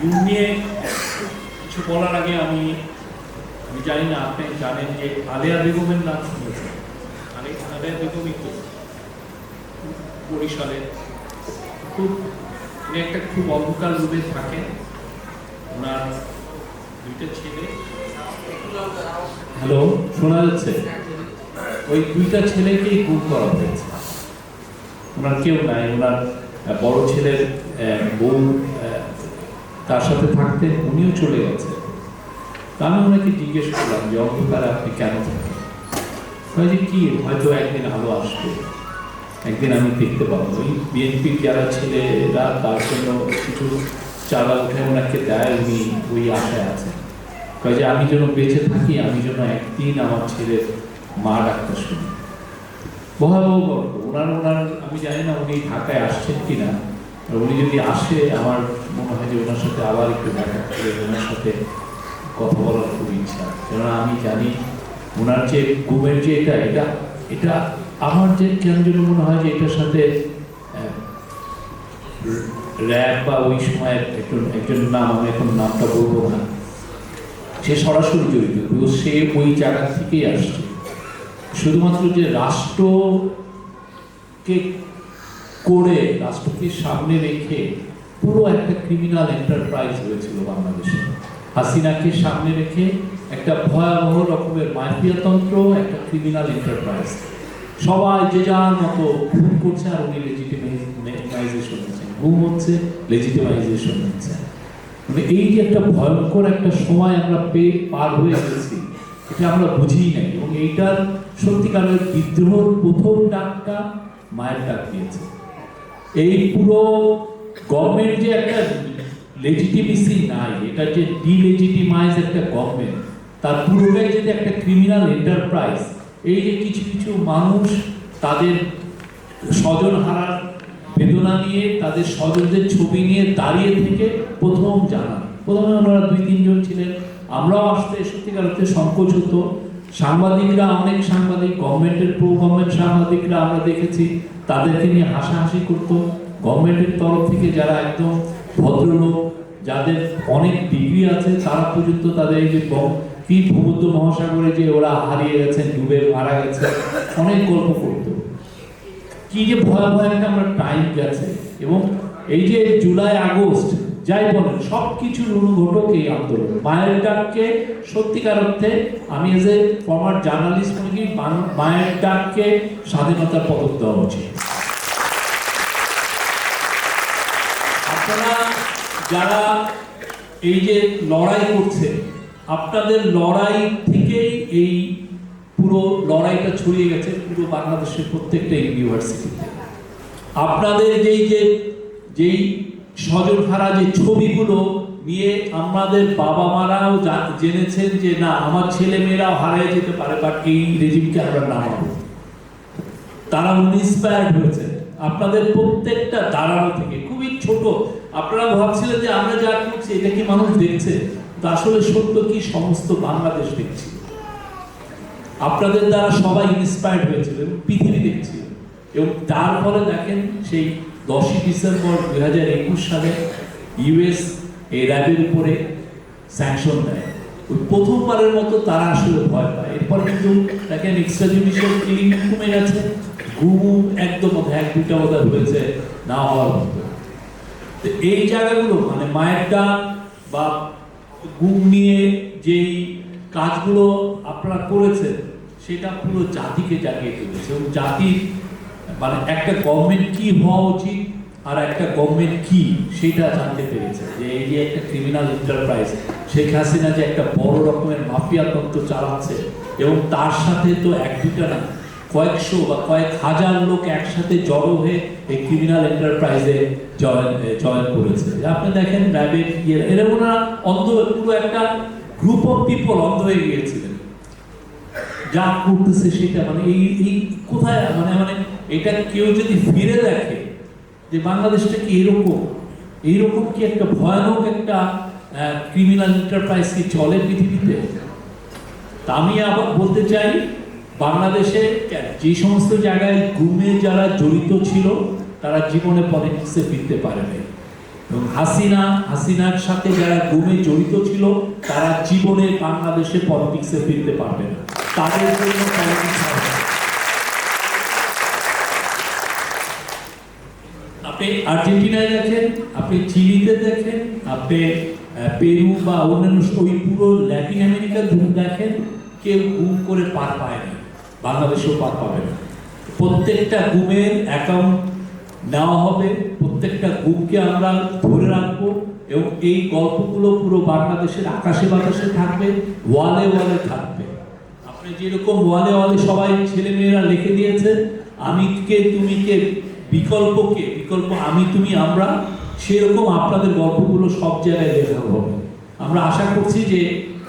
নিয়ে কিছু বলার আগে আমি আমি জানি না, আপনি জানেন যে আলেয়া বেগমের নাম শুনেছেন। আলে, আলেয়া বেগমই তো খুব, উনি একটা খুব অন্ধকার রূপে থাকেন। ওনার দুইটা ছেলে। হ্যালো, শোনা যাচ্ছে? ওই দুইটা ছেলেকেই গুম করা হয়েছে। ওনার কেউ নাই, ওনার বড় ছেলের বউ তার সাথে থাকতে উনিও চলে গেছে। তা আমি ওনাকে জিজ্ঞেস করলাম যে, অন্ধকারে আপনি কেন থাকেন? কি, হয়তো একদিন আলো আসবে। একদিন আমি দেখতে পাবো। ওই বিএনপির যারা ছেলেরা তার জন্য কিছু চালা উঠে ওনাকে দেয়, উনি ওই আশায় আছে যে, আমি যেন বেঁচে থাকি, আমি যেন একদিন আমার ছেলের মা ডাক্তার শুনি। ভয়াবহ গল্প ওনার ওনার, আমি জানি না উনি ঢাকায় আসছেন কিনা। উনি যদি আসে, আমার মনে হয় যে ওনার সাথে আবার একটু দেখা করে ওনার সাথে কথা বলার খুব ইচ্ছা। কেননা আমি জানি ওনার যে গুমের যে এটা এটা এটা আমার যে কেন যেন মনে হয় যে এটার সাথে র্যাব বা ওই সময়ের একজন একজন নাম, আমি এখন নামটা বলব না। সে সরাসরি জড়িত সে ওই জায়গা থেকেই আসছে। শুধুমাত্র যে রাষ্ট্রকে করে রাষ্ট্রকে সামনে রেখে পুরো একটা ক্রিমিনাল এন্টারপ্রাইজ হয়েছিল বাংলাদেশে। হাসিনাকে সামনে রেখে একটা ভয়াবহ রকমের মাফিয়াতন্ত্র একটা ক্রিমিনাল এন্টারপ্রাইজ সবাই যে যার মতো ঘুম করছে আর উনি লেজিটিমাইজেশন নিচ্ছেন ঘুম হচ্ছে লেজিটিমাইজেশন নিচ্ছেন মানে এই যে একটা ভয়ঙ্কর একটা সময় আমরা পেয়ে পার হয়ে গেছি, এটা আমরা বুঝিই নাই। এবং এইটার সত্যিকারের বিদ্রোহ প্রথম ডাকটা মায়ের ডাক দিয়েছে। এই পুরো গভর্নমেন্ট যে একটা লেজিটিমেসি নাই, এটা যে ডিলেজিটিমাইজ একটা গভর্নমেন্ট তার পুরোটাই যদি একটা ক্রিমিনাল এন্টারপ্রাইজ এই যে কিছু কিছু মানুষ তাদের স্বজন হারার বেদনা নিয়ে, তাদের স্বজনদের ছবি নিয়ে দাঁড়িয়ে থেকে প্রথম জানান। প্রথমে ওনারা দুই তিনজন ছিলেন। আমরাও আসতে সত্যিকার অর্থে সংকোচ হতো। সাংবাদিকরা, অনেক সাংবাদিক, গভর্নমেন্টের প্রো গভর্নমেন্ট সাংবাদিকরা আমরা দেখেছি, তাদেরকে নিয়ে হাসাহাসি করতো। গভর্নমেন্টের তরফ থেকে যারা একদম ভদ্রলোক, যাদের অনেক ডিগ্রি আছে, তারা পর্যন্ত তাদের এই যে কি ভূমধ্য মহাসাগরে যে ওরা হারিয়ে গেছেন, ডুবে মারা গেছে অনেক গল্প করতো। কি যে ভয়াবহ একটা আমরা টাইম গেছে। এবং এই যে জুলাই, আগস্ট যাই বলেন সব কিছুর অনুঘটক এই আন্দোলন। মায়ের ডাককে, সত্যিকার অর্থে আমি এজ এ ফর্মার জার্নালিস্ট মনে করি মায়ের ডাককে স্বাধীনতার পদক দেওয়া উচিত। আপনারা যারা এই যে লড়াই করছে আপনাদের লড়াই থেকেই এই পুরো লড়াইটা ছড়িয়ে গেছে পুরো বাংলাদেশের প্রত্যেকটা ইউনিভার্সিটিতে। আপনাদের যেই যে যেই স্বজন হারা যে ছবিগুলো নিয়ে আমাদের বাবা মারাও জেনেছেন যে না, আমার ছেলে মেয়েরাও হারিয়ে যেতে পারে বাট এই রেজিমকে আমরা নামাবো। তারা ইন্সপায়ার্ড হয়েছে আপনাদের প্রত্যেকটা দাঁড়ানো থেকে, খুবই ছোট। আপনারা ভাবছিলেন যে আমরা যা করছি, এটা কি মানুষ দেখছে? তা আসলে সত্য কি? সমস্ত বাংলাদেশ দেখছি। আপনাদের দ্বারা সবাই ইন্সপায়ার্ড হয়েছিল এবং পৃথিবী দেখছিল এবং তার ফলে দেখেন সেই দশই ডিসেম্বর দুই হাজার একুশ সালে ইউএস এই র্যাবের উপরে স্যাংশন দেয়। ওই প্রথমবারের মতো তারা আসলে ভয় পায়। এরপর কিন্তু দেখেন এক্সট্রা জুডিশিয়াল কিলিং কমে গেছে। ঘুম একদম এক দুইটা বোধহয় হয়েছে, না হওয়ার মতো। এই জায়গাগুলো মানে মায়ের ডাক বা গুম নিয়ে যেই কাজগুলো আপনারা করেছেন, সেটা পুরো জাতিকে জাগিয়ে তুলেছে। এবং জাতির মানে একটা গভর্নমেন্ট কি হওয়া উচিত আর একটা গভর্নমেন্ট কি, সেটা জানতে পেরেছে। যে এই যে একটা ক্রিমিনাল এন্টারপ্রাইজ শেখ হাসিনা যে একটা বড় রকমের মাফিয়া তন্ত্র চালাচ্ছে এবং তার সাথে তো এক দুটা না, কয়েকশো বা কয়েক হাজার লোক একসাথে জড়ো হয়ে এই ক্রিমিনাল এন্টারপ্রাইজে জয়েন জয়েন করেছে। আপনি দেখেন র্যাবের ইয়ে এরা ওনারা অন্ধ, পুরো একটা গ্রুপ অফ পিপল অন্ধ হয়ে গিয়েছিলেন। যা করতেছে সেটা মানে এই এই কোথায় মানে মানে এটা কেউ যদি ফিরে দেখে যে বাংলাদেশটা কি এরকম এইরকম কি একটা ভয়ানক একটা ক্রিমিনাল এন্টারপ্রাইজ কি চলে পৃথিবীতে? তা আমি আবার বলতে চাই, বাংলাদেশে যে সমস্ত জায়গায় গুমে যারা জড়িত ছিল, তারা জীবনে পলিটিক্সে ফিরতে পারে এবং হাসিনা, হাসিনার সাথে যারা গুমে জড়িত ছিল, তারা জীবনে বাংলাদেশে পলিটিক্সে ফিরতে পারবে না। তাদের জন্য। আপনি আর্জেন্টিনায় দেখেন, আপনি চিলিতে দেখেন, আপনি পেরু বা অন্যান্য ওই পুরো ল্যাটিন আমেরিকা ঘুম দেখেন, কেউ ঘুম করে পার পায় না বাংলাদেশেও পার পাবে না প্রত্যেকটা ঘুমের অ্যাকাউন্ট নেওয়া হবে, প্রত্যেকটা গ্রুপকে আমরা ধরে রাখব এবং এই গল্পগুলো পুরো বাংলাদেশের আকাশে বাতাসে থাকবে, ওয়ালে ওয়ালে থাকবে যেরকম ওয়ালে ওয়ালে সবাই ছেলে মেয়েরা লিখে দিয়েছে আমি কে তুমি কে বিকল্প কে বিকল্প আমি তুমি, আমরা, সেরকম আপনাদের গল্পগুলো সব জায়গায় লেখা হবে। আমরা আশা করছি যে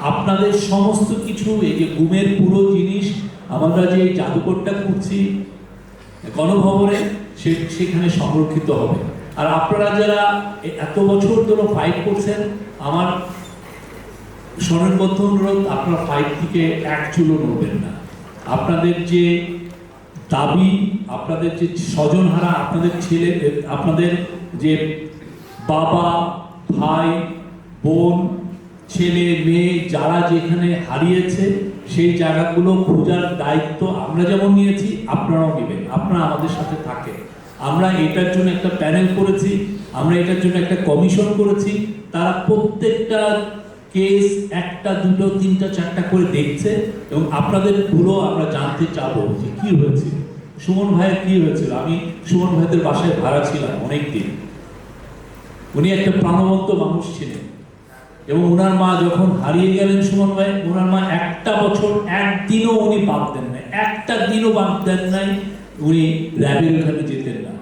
আপনাদের সমস্ত কিছু, এই যে গুমের পুরো জিনিস, আমরা যে জাদুকরটা করছি, গণভবনে, সে, সেখানে সংরক্ষিত হবে। আর আপনারা যারা এত বছর ধরে ফাইট করছেন, আমার স্মরণবদ্ধ অনুরোধ, আপনারা ফাইট থেকে এক চুলো নড়বেন না। আপনাদের যে দাবি, আপনাদের যে স্বজনহারা, আপনাদের ছেলে, আপনাদের যে বাবা, ভাই, বোন, ছেলে, মেয়ে, যারা যেখানে হারিয়েছে, সেই জায়গাগুলো খোঁজার দায়িত্ব আমরা যেমন নিয়েছি, আপনারাও নেবেন। আপনারা আমাদের সাথে থাকেন। আমরা এটার জন্য একটা প্যানেল করেছি, আমরা এটার জন্য একটা কমিশন করেছি। তারা প্রত্যেকটা কেস একটা, দুটো, তিনটা, চারটা করে দেখছে এবং আপনাদেরগুলো আমরা জানতে চাবো যে কি হয়েছে। সুমন ভাইয়ের কি হয়েছিল? আমি সুমন ভাইদের বাসায় ভাড়া ছিলাম অনেকদিন। উনি একটা প্রাণবন্ত মানুষ ছিলেন এবং ওনার মা যখন হারিয়ে গেলেন সুমন ভাই ওনার মা একটা বছর একদিনও উনি বাদ দেন নাই, একটা দিনও বাদ দেন নাই, উনি র্যাবের ওখানে যেতেন না।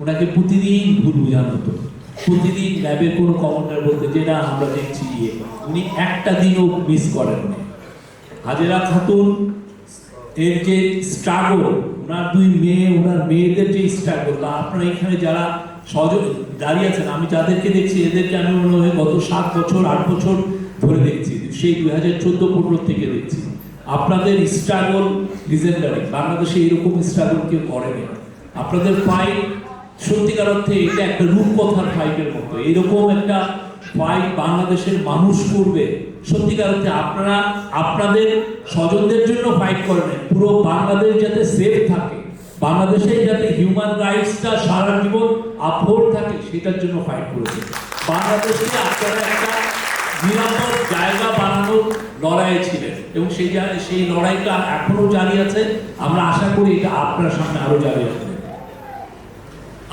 ওনাকে প্রতিদিন ভুল বোঝানো হতো। প্রতিদিন র্যাবের কোনো কমান্ডার বলতে যে, না, আমরা দেখছি ইয়ে। উনি একটা দিনও মিস করেন না হাজেরা খাতুন, এর যে স্ট্রাগল ওনার দুই মেয়ে ওনার মেয়েদের যে স্ট্রাগল আপনারা এখানে যারা সহযোগ দাঁড়িয়ে আছেন, আমি যাদেরকে দেখছি, এদেরকে আমি মনে হয় গত সাত বছর, আট বছর ধরে দেখছি, সেই দুই হাজার চোদ্দ, পনেরো থেকে দেখছি। আপনাদের স্ট্রাগল লিজেন্ডারি বাংলাদেশে এরকম স্ট্রাগল কেউ করেনি আপনাদের ফাইট সত্যিকার অর্থে এটা একটা রূপকথার ফাইটের মতো। এরকম একটা ফাইট বাংলাদেশের মানুষ করবে। সত্যিকার অর্থে আপনারা, আপনাদের স্বজনদের জন্য ফাইট করেন পুরো বাংলাদেশ যাতে সেফ থাকে। বাংলাদেশে যাতে হিউম্যান রাইটসটা সারা জীবন আপহোল্ড থাকে, সেটার জন্য ফাইট করেছে। বাংলাদেশে আপনারা একটা নিরাপদ জায়গা বানানোর লড়াই ছিলেন। এবং সেই সেই লড়াইটা এখনও জারি আছে। আমরা আশা করি এটা আপনার সামনে আরও জারি আছে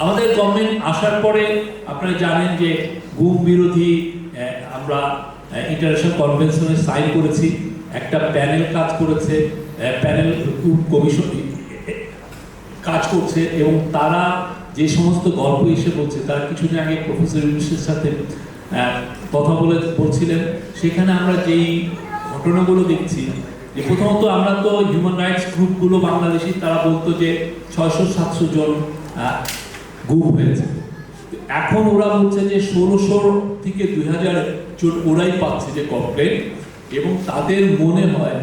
আমাদের গভর্নমেন্ট আসার পরে আপনারা জানেন যে গুম বিরোধী আমরা ইন্টারন্যাশনাল কনভেনশনে সাইন করেছি, একটা প্যানেল কাজ করেছে প্যানেল কমিশন কাজ করছে এবং তারা যে সমস্ত গল্প এসে বলছে, তারা কিছুদিন আগে প্রফেসর ইউনুসের সাথে কথা বলে বলছিলেন, সেখানে আমরা যেই ঘটনাগুলো দেখছি, যে প্রথমত আমরা তো হিউম্যান রাইটস গ্রুপগুলো বাংলাদেশি, তারা বলতো যে ছয়শো সাতশো জন গুম হয়েছে। এখন ওরা বলছে যে ষোলোশো থেকে দুই হাজার জন ওরাই পাচ্ছে যে কমপ্লেন এবং তাদের মনে হয়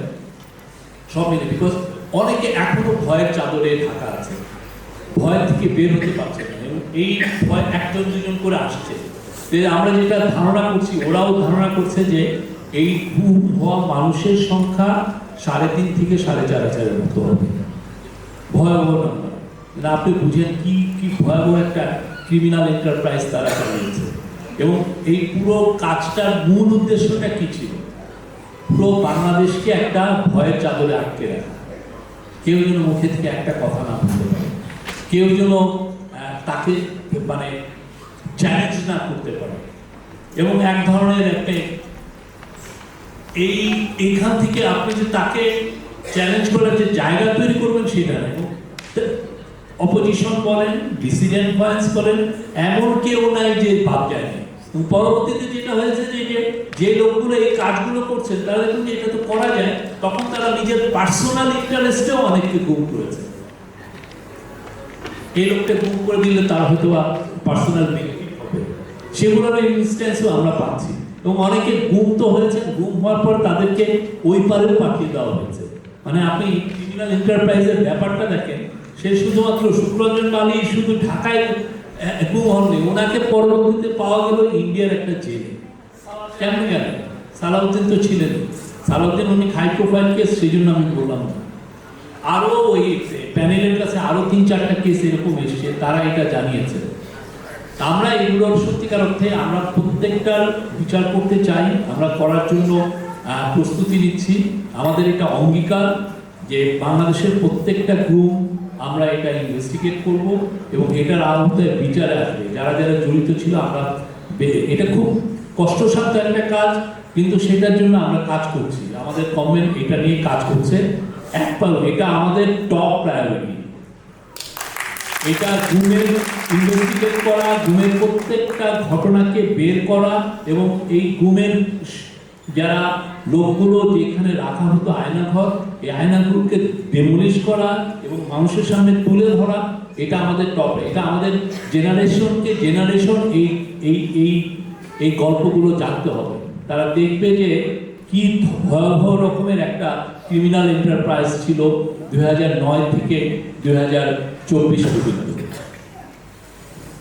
সব মিলে বিকজ অনেকে এখনও ভয়ের চাদরে ঢাকা আছে। ভয় থেকে বের হতে পারছে না এবং এই ভয় একজন দুজন করে আসছে। আমরা যেটা ধারণা করছি, ওরাও ধারণা করছে যে এই গুম হওয়া মানুষের সংখ্যা সাড়ে তিন থেকে সাড়ে চার হাজারের মতো হবে। ভয়াবহ নাম্বার না আপনি বুঝেন কি কি ভয়াবহ একটা ক্রিমিনাল এন্টারপ্রাইজ তারা চালিয়েছে। এবং এই পুরো কাজটার মূল উদ্দেশ্যটা কি ছিল? পুরো বাংলাদেশকে একটা ভয়ের চাদরে আটকে রাখা। কেউ যেন মুখে থেকে একটা কথা না বলতে পারে। কেউ যেন তাকে মানে চ্যালেঞ্জ না করতে পারে। এবং এক ধরনের একটা এই এইখান থেকে আপনি যে তাকে চ্যালেঞ্জ করার যে জায়গা তৈরি করবেন সেটা না। অপোজিশন বলেন ডিসিডেন্ট ভয়েন্স বলেন এমন কেউ নাই যে ভাব যায়নি পরবর্তীতে যেটা হয়েছে যে যে লোকগুলো এই কাজগুলো করছেন, তারা যে এটা তো করা যায়, তখন তারা নিজের পার্সোনাল ইন্টারেস্টেও অনেককে গুম করেছে। এই লোকটা গুম করে দিলে তার হয়তো পার্সোনাল বেনিফিট হবে। সেগুলোর ইনস্ট্যান্সও আমরা পাচ্ছি। এবং অনেকে গুম তো হয়েছে গুম হওয়ার পর তাদেরকে ওই পারেও পাঠিয়ে দেওয়া হয়েছে। মানে আপনি ক্রিমিনাল এন্টারপ্রাইজের ব্যাপারটা দেখেন, সে শুধুমাত্র শুক্রঞ্জন বালি শুধু ঢাকায় হননি ওনাকে পরবর্তীতে পাওয়া গেল ইন্ডিয়ার একটা জেলে। কেমন গেল? সালাউদ্দিন তো ছিলেন। সালাউদ্দিন উনি হাই প্রোফাইল কেস সেই জন্য আমি বললাম আরও ওই প্যানেলের কাছে আরও তিন, চারটা কেস এরকম এসছে, তারা এটা জানিয়েছে। আমরা এগুলোর সত্যিকার অর্থে আমরা প্রত্যেকটার বিচার করতে চাই, আমরা করার জন্য প্রস্তুতি নিচ্ছি। আমাদের এটা অঙ্গীকার। যে বাংলাদেশের প্রত্যেকটা গ্রুপ আমরা এটা ইনভেস্টিগেট করব এবং এটার আওতায় বিচারে আসবে। যারা যারা জড়িত ছিল আমরা এটা খুব কষ্টসাধ্য একটা কাজ, কিন্তু সেটার জন্য আমরা কাজ করছি। আমাদের গভর্নমেন্ট এটা নিয়ে কাজ করছে। এক এটা আমাদের টপ প্রায়োরিটি এটা গুমের ইনভেস্টিগেট করা গুমের প্রত্যেকটা ঘটনাকে বের করা এবং এই গুমের যারা লোকগুলো যেখানে রাখা হতো আয়নাঘর এই আয়নাগুলোকে ডেমোলিশ করা এবং মানুষের সামনে তুলে ধরা, এটা আমাদের টপ এটা আমাদের জেনারেশনকে জেনারেশন এই এই এই এই গল্পগুলো জানতে হবে। তারা দেখবে যে কি ভয়াবহ রকমের একটা ক্রিমিনাল এন্টারপ্রাইজ ছিল দুই হাজার নয় থেকে দুই হাজার চব্বিশ পর্যন্ত।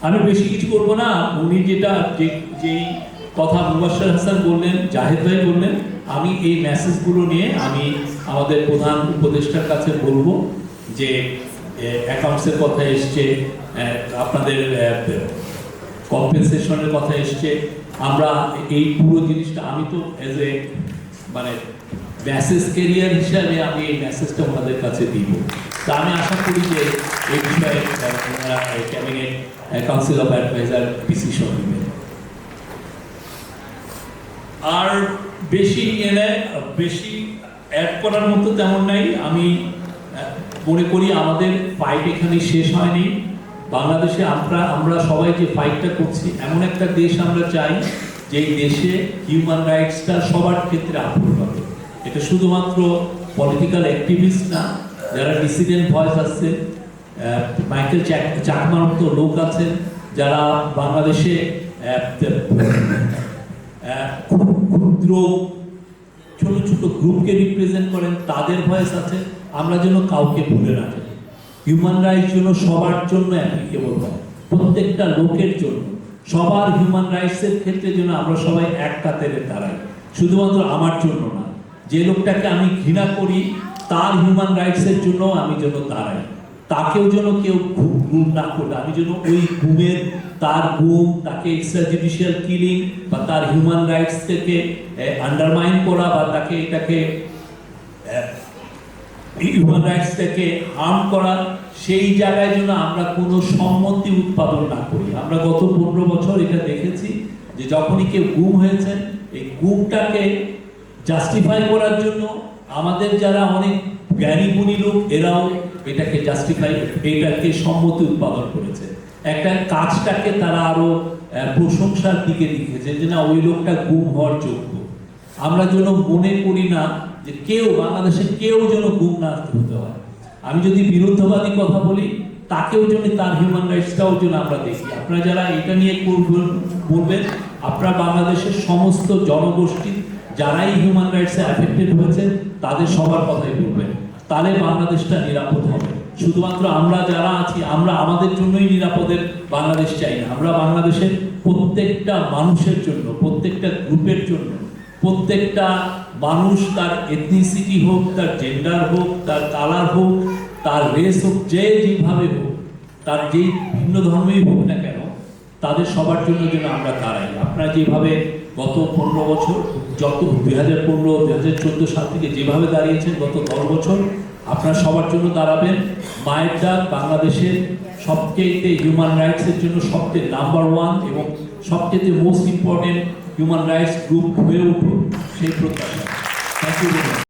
আমি বেশি কিছু করব না, উনি যেটা যেই কথা মুবাশর হাসান বললেন জাহেদ ভাই বললেন আমি এই মেসেজগুলো নিয়ে আমি আমাদের প্রধান উপদেষ্টার কাছে বলব যে অ্যাকাউন্টসের কথা এসছে আপনাদের কম্পেনসেশনের কথা এসছে আমরা এই পুরো জিনিসটা আমি তো অ্যাজ এ মানে মেসেজ কেরিয়ার হিসাবে আমি এই মেসেজটা ওনাদের কাছে দিব তা আমি আশা করি যে এই বিষয়ে ওনারা cabinet council of adviser decision নেবেন আর বেশি এনে, বেশি অ্যাড করার মতো তেমন নাই। আমি মনে করি আমাদের ফাইট এখানে শেষ হয়নি। বাংলাদেশে আমরা আমরা সবাই যে ফাইটটা করছি, এমন একটা দেশ আমরা চাই যে দেশে হিউম্যান রাইটসটা সবার ক্ষেত্রে আপলোড হবে। এটা শুধুমাত্র পলিটিক্যাল অ্যাক্টিভিস্ট না, যারা ডিসিডেন্ট ভয়েস আসছে মাইকেল চাকমার মতো লোক আছেন, যারা বাংলাদেশে আহ, ক্ষুদ্র ছোট ছোট গ্রুপকে রিপ্রেজেন্ট করেন তাদের ভয়েস আছে আমরা যেন কাউকে ভুলে না যাই। হিউম্যান রাইটস যেন সবার জন্য অ্যাপ্লিকেবল হয় প্রত্যেকটা লোকের জন্য। সবার হিউম্যান রাইটসের ক্ষেত্রে যেন আমরা সবাই এক কাতারে দাঁড়াই শুধুমাত্র আমার জন্য না যে লোকটাকে আমি ঘৃণা করি তার হিউম্যান রাইটসের জন্য আমি যেন দাঁড়াই। তাকেও যেন কেউ ঘু- গুম না করে আমি যেন ওই গুমের তার গুম তাকে এক্সট্রা জুডিশিয়াল কিলিং বা তার হিউম্যান রাইটস থেকে আন্ডারমাইন করা বা তাকে এটাকে হিউম্যান রাইটস থেকে হার্ম করা, সেই জায়গায় যেন আমরা কোনো সম্মতি উৎপাদন না করি। আমরা গত পনেরো বছর এটা দেখেছি যে যখনই কেউ গুম হয়েছে, এই গুমটাকে জাস্টিফাই করার জন্য আমাদের যারা অনেক জ্ঞানী গুণী লোক, এরাও এটাকে জাস্টিফাই এটাকে সম্মতি উৎপাদন করেছে। একটা কাজটাকে তারা আরও প্রশংসার দিকে লিখেছে যে না, ওই লোকটা গুম হওয়ার যোগ্য। আমরা যেন মনে করি না যে কেউ, বাংলাদেশে কেউ যেন গুম না হতে হয়। আমি যদি বিরুদ্ধবাদী কথা বলি, তাকেও যেন তার হিউম্যান রাইটসটাও যেন আমরা দেখি। আপনারা যারা এটা নিয়ে করবেন বলবেন, আপনারা বাংলাদেশের সমস্ত জনগোষ্ঠী, যারাই হিউম্যান রাইটসে অ্যাফেক্টেড হয়েছে, তাদের সবার কথাই বলবেন। তাহলে বাংলাদেশটা নিরাপদ হবে। শুধুমাত্র আমরা যারা আছি, আমরা আমাদের জন্যই নিরাপদের বাংলাদেশ চাই না। আমরা বাংলাদেশের প্রত্যেকটা মানুষের জন্য, প্রত্যেকটা গ্রুপের জন্য, প্রত্যেকটা মানুষ তার এথনিসিটি হোক, তার জেন্ডার হোক, তার কালার হোক, তার রেস হোক, যে যেভাবে হোক, তার যেই ভিন্ন ধর্মেই হোক না কেন তাদের সবার জন্য যেন আমরা দাঁড়াই। আপনারা যেভাবে গত পনেরো বছর, যত দুই হাজার পনেরো দুই হাজার চোদ্দ সাল থেকে যেভাবে দাঁড়িয়েছেন গত দশ বছর, আপনারা সবার জন্য দাঁড়াবেন। মায়ের ডাক বাংলাদেশের সবচেয়ে হিউম্যান রাইটসের জন্য সবচেয়ে নাম্বার ওয়ান এবং সবচেয়ে most important human rights group হয়ে উঠুন সেই প্রত্যাশা। Thank you